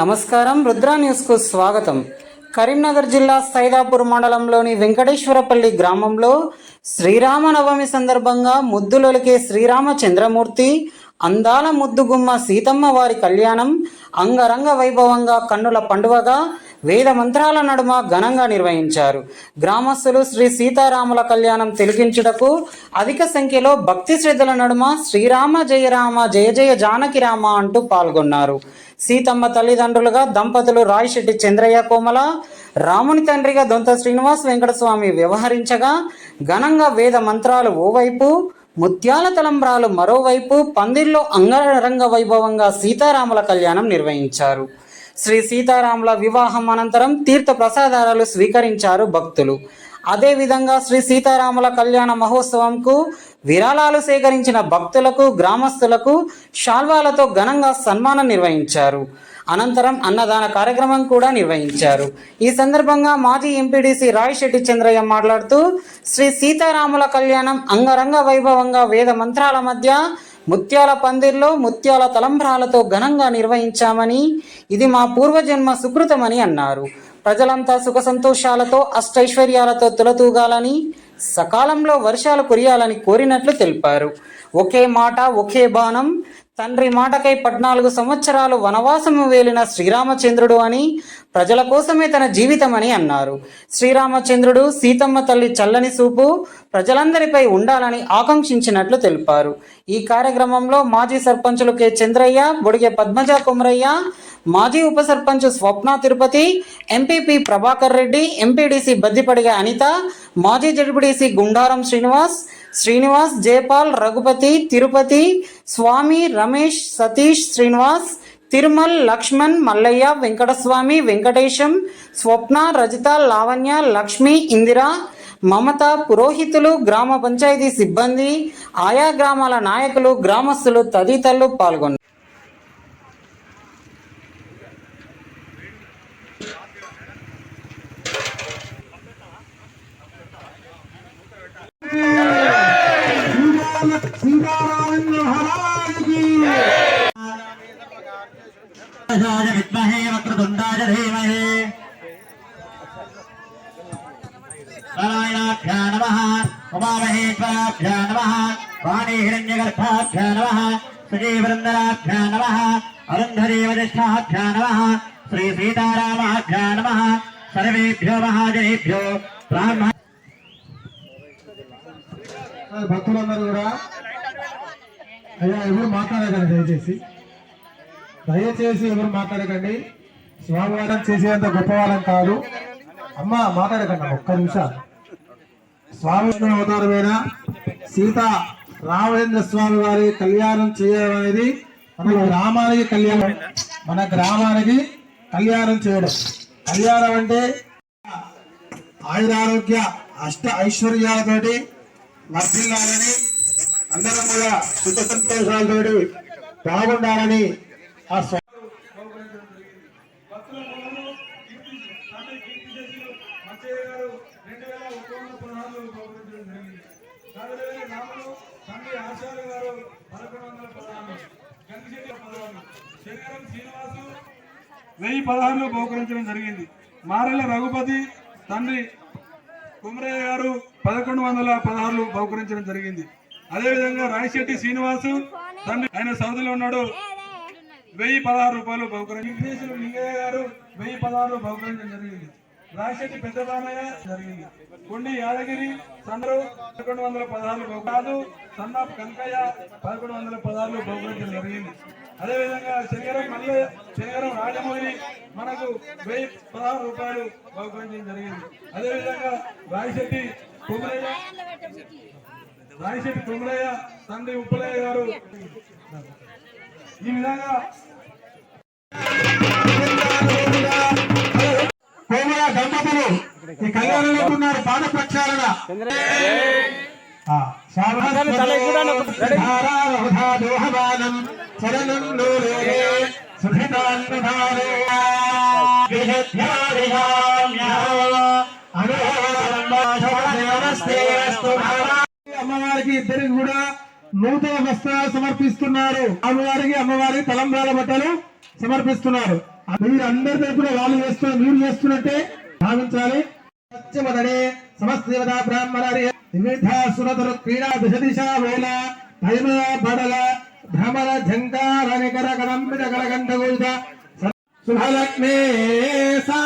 నమస్కారం. రుద్రా న్యూస్కు స్వాగతం. కరీంనగర్ జిల్లా సైదాపూర్ మండలంలోని వెంకటేశ్వరపల్లి గ్రామంలో శ్రీరామనవమి సందర్భంగా ముద్దులొలికే శ్రీరామచంద్రమూర్తి అందాల ముద్దుగుమ్మ సీతమ్మ వారి కళ్యాణం అంగరంగ వైభవంగా కన్నుల పండువగా వేద మంత్రాల నడుమ ఘనంగా నిర్వహించారు. గ్రామస్తులు శ్రీ సీతారాముల కళ్యాణం తిలకించుటకు అధిక సంఖ్యలో భక్తి శ్రద్ధల నడుమ శ్రీరామ జయ రామ జయ జయ జానకి రామ అంటూ పాల్గొన్నారు. సీతమ్మ తల్లిదండ్రులుగా దంపతులు రాయశెట్టి చంద్రయ్య కోమల రాముని తండ్రిగా దొంత శ్రీనివాస్ వెంకటస్వామి వ్యవహరించగా ఘనంగా వేద మంత్రాలు ఓవైపు ముత్యాల తలంబ్రాలు మరోవైపు పందిర్లో అంగరంగ వైభవంగా సీతారాముల కళ్యాణం నిర్వహించారు. శ్రీ సీతారాముల వివాహం అనంతరం తీర్థ ప్రసాదాలు స్వీకరించారు భక్తులు. అదేవిధంగా శ్రీ సీతారాముల కళ్యాణ మహోత్సవంకు విరాళాలు సేకరించిన భక్తులకు గ్రామస్తులకు శాల్వాలతో ఘనంగా సన్మానం నిర్వహించారు. అనంతరం అన్నదాన కార్యక్రమం కూడా నిర్వహించారు. ఈ సందర్భంగా మాజీ ఎంపీడీసీ రాయశెట్టి చంద్రయ్య మాట్లాడుతూ శ్రీ సీతారాముల కళ్యాణం అంగరంగ వైభవంగా వేద మంత్రాల మధ్య ముత్యాల పందిర్లో ముత్యాల తలంబ్రాలతో ఘనంగా నిర్వహించామని ఇది మా పూర్వజన్మ సుకృతమని అన్నారు. ప్రజలంతా సుఖ సంతోషాలతో అష్టైశ్వర్యాలతో తులతూగాలని సకాలంలో వర్షాలు కురియాలని కోరినట్లు తెలిపారు. ఒకే మాట ఒకే బాణం తండ్రి మాటకై పద్నాలుగు సంవత్సరాలు వనవాసము వేలిన శ్రీరామచంద్రుడు అని ప్రజల కోసమే తన జీవితమని అన్నారు. శ్రీరామచంద్రుడు సీతమ్మ తల్లి చల్లని చూపు ప్రజలందరిపై ఉండాలని ఆకాంక్షించినట్లు తెలిపారు. ఈ కార్యక్రమంలో మాజీ సర్పంచులు కె చంద్రయ్య బొడిగే పద్మజ కుమరయ్య మాజీ ఉప సర్పంచ్ స్వప్న తిరుపతి ఎంపీపీ ప్రభాకర్ రెడ్డి ఎంపీడీసీ బద్దిపడిగ అనిత మాజీ జడ్పీడీసీ గుండారం శ్రీనివాస్ శ్రీనివాస్ జయపాల్ రఘుపతి తిరుపతి స్వామి రమేష్ సతీష్ శ్రీనివాస్ తిరుమల్ లక్ష్మణ్ మల్లయ్య వెంకటస్వామి వెంకటేశం స్వప్న రజిత లావణ్య లక్ష్మి ఇందిర మమత పురోహితులు గ్రామ పంచాయతీ సిబ్బంది ఆయా గ్రామాల నాయకులు గ్రామస్తులు తదితరులు పాల్గొన్నారు. నారాయణాభ్యా నమ ఉమామహేశ్వరాభ్యా శ్రీ నమ సర్వేభ్యో మహాజనేభ్యో భక్తులందరూ కూడా అయ్యా ఎవరు మాట్లాడకండి దయచేసి. దయచేసి ఎవరు మాట్లాడకండి. స్వామివారం చేసేంత గొప్పవారం కాదు. అమ్మ మాట్లాడకండి ఒక్క నిమిషం. స్వామి అవతారమైన? సీత రామచంద్ర స్వామి వారి కళ్యాణం చేయడం అనేది మన గ్రామానికి కళ్యాణం. మన గ్రామానికి కళ్యాణం చేయడం. కళ్యాణం అంటే ఆయురారోగ్య అష్ట ఐశ్వర్యాలతోటి వర్ధిల్లాలని అందరం కూడా సుఖ సంతోషాలతోటి బాగుండాలని ఆ స్వా- వెయ్యి పదహారులో బహుకరించడం జరిగింది. మారెల రఘుపతి తండ్రి కుమరయ్య గారు పదకొండు వందల పదహారులు బహుకరించడం జరిగింది. అదేవిధంగా రాయశెట్టి శ్రీనివాసు తండ్రి ఆయన సౌదిలో ఉన్నాడు. వెయ్యి పదహారు రూపాయలు బహుకరించి లింగయ్య గారు వెయ్యి పదహారు బహుకరించడం జరిగింది. రాయిశెట్టి పెద్దబామయ్య జరిగింది. కొండి యాదగిరి సందరు పదకొండు వందల పదహారులు బహుకాదు సన్నా కనకయ్య పదకొండు వందల పదహారులు బహుకరించడం జరిగింది. అదేవిధంగా శనిగరం మల్లె శనిగరం రాజమౌళి మనకు వెయ్యి పదహారు రూపాయలు బహుకరించడం జరిగింది. అదేవిధంగా రాజశెట్టి కుమరయ్య రాజశెట్టి కుమరయ్య తండ్రి ఉప్పలయ్య గారు. ఈ విధంగా కోమల దంపతులు ఈ కళ్యాణంలో ఉన్నారు పాద ప్రక్షాళన. చరణం అమ్మవారికి ఇద్దరికి కూడా నూతన వస్త్రాలు సమర్పిస్తున్నారు. అమ్మవారికి అమ్మవారికి తలంబ్రాల బట్టలు సమర్పిస్తున్నారు. మీరందరితో కూడా వాళ్ళు చేస్తున్న మీరు చేస్తున్నట్టే భావించాలి. పశ్చిమదనే సమస్తదేవతా బ్రాహ్మణ వివిధ సురతరు క్రీడా దిశ దిశ వేళ తైమ బడల భ్రమర ఝంకార నికర కదంబిత కరగంట గోవిద. శుభలక్ష్మే సా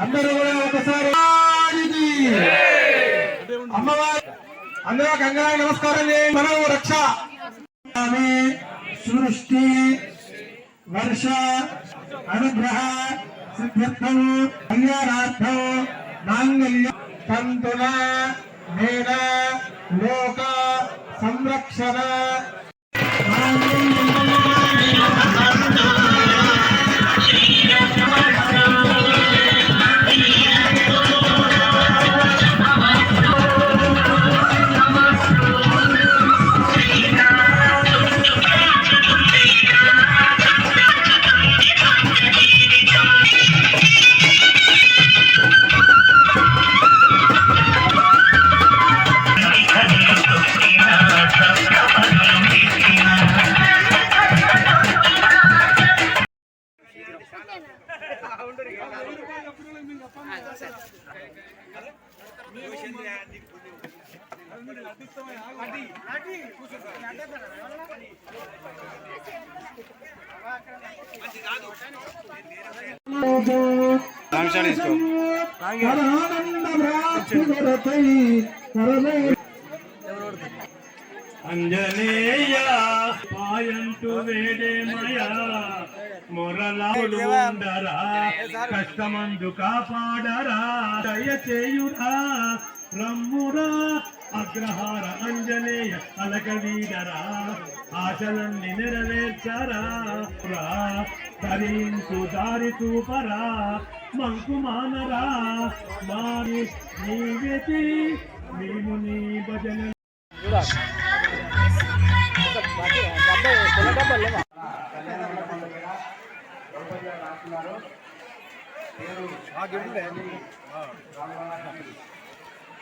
అందరూ కూడా ఒకసారి అమ్మవారి అందరూ గంగారాయ నమస్కారం చేయండి. మనం రక్ష. సృష్టి వర్ష అనుగ్రహ సిద్ధ్యర్థం కళ్యాణార్థం మాంగళ్య తంతుల వేద లోక సంరక్షణ అంజనేయ పాయంటు వేడేమయ మొరలావులు ఉండరా కష్టమందు కాపాడరా దయచేయురా రమ్మురా అగ్రహార అంజనేయ అలకవీడరా ఆశలన్నీ నెరవేర్చరా? రా తరించు దారి మారి నీవెతి మేము నీ భజన రాస్తున్నారు పేరు